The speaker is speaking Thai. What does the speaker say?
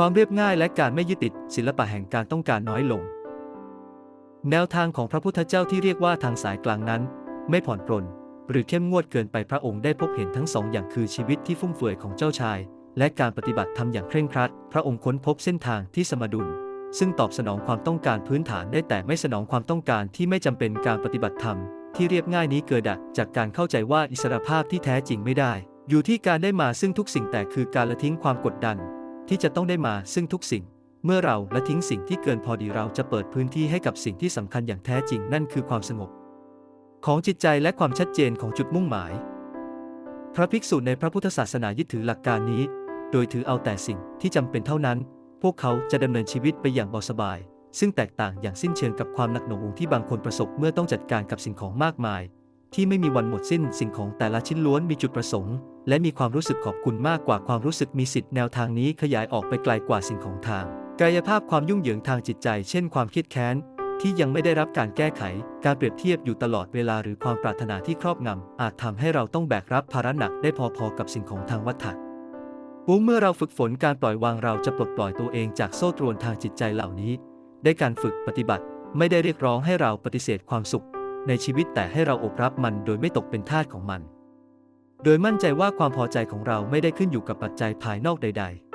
ความเรียบง่ายและการไม่ยึดติดศิลปะแห่งการต้องการน้อยลง แนวทางของพระพุทธเจ้าที่เรียกว่าทางสายกลางนั้น ไม่ผ่อนปรนหรือเข้มงวดเกินไปพระองค์ได้พบเห็นทั้งสองอย่างคือชีวิตที่ฟุ่มเฟือยของเจ้าชาย และการปฏิบัติธรรมอย่างเคร่งครัด พระองค์ค้นพบเส้นทางที่สมดุล ซึ่งตอบสนองความต้องการพื้นฐานได้แต่ไม่สนองความต้องการที่ไม่จำเป็นการปฏิบัติธรรม ที่เรียบง่ายนี้เกิดจากการเข้าใจว่าอิสรภาพที่แท้จริงไม่ได้ อยู่ที่การได้มาซึ่งทุกสิ่งแต่คือการละทิ้งความกดดัน ที่จะต้องได้มาซึ่งทุกสิ่ง เมื่อเราละทิ้งสิ่งที่เกินพอดีเราจะเปิดพื้นที่ให้กับสิ่งที่สำคัญอย่างแท้จริงนั่นคือความสงบ ของจิตใจและความชัดเจนของจุดมุ่งหมาย พระภิกษุในพระพุทธศาสนายึดถือหลักการนี้ โดยถือเอาแต่สิ่งที่จำเป็นเท่านั้น พวกเขาจะดำเนินชีวิตไปอย่างเบาสบาย ซึ่งแตกต่างอย่างสิ้นเชิงกับความหนักหน่วงที่บางคนประสบเมื่อต้องจัดการกับสิ่งของมากมาย ที่ไม่มีวันหมดสิ้นสิ่งของแต่ละชิ้นล้วนมีจุดประสงค์ และมีความรู้สึกขอบคุณมากกว่าความรู้สึกมีสิทธิ์แนวทางนี้ขยายออกไปไกลกว่าสิ่งของทาง กายภาพความยุ่งเหยิงทางจิตใจ เช่นความครียดแค้นที่ยังไม่ได้รับการแก้ไข การเปรียบเทียบอยู่ตลอดเวลาหรือความปรารถนาที่ครอบงำ อาจทำให้เราต้องแบกรับภาระหนักได้พอๆกับสิ่งของทางวัฏฏะปุ๊เมื่อเราฝึกฝนการปล่อยวางเราจะปลดปล่อยตัวเองจากโซ่ตรวนทางจิตใจเหล่านี้ ได้การฝึกปฏิบัติ ไม่ได้เรียกร้องให้เราปฏิเสธความสุข ในชีวิตแต่ให้เราอบรับมันโดยไม่ตกเป็นทาสของมัน โดยมั่นใจว่าความพอใจของเราไม่ได้ขึ้นอยู่กับปัจจัยภายนอกใด ๆ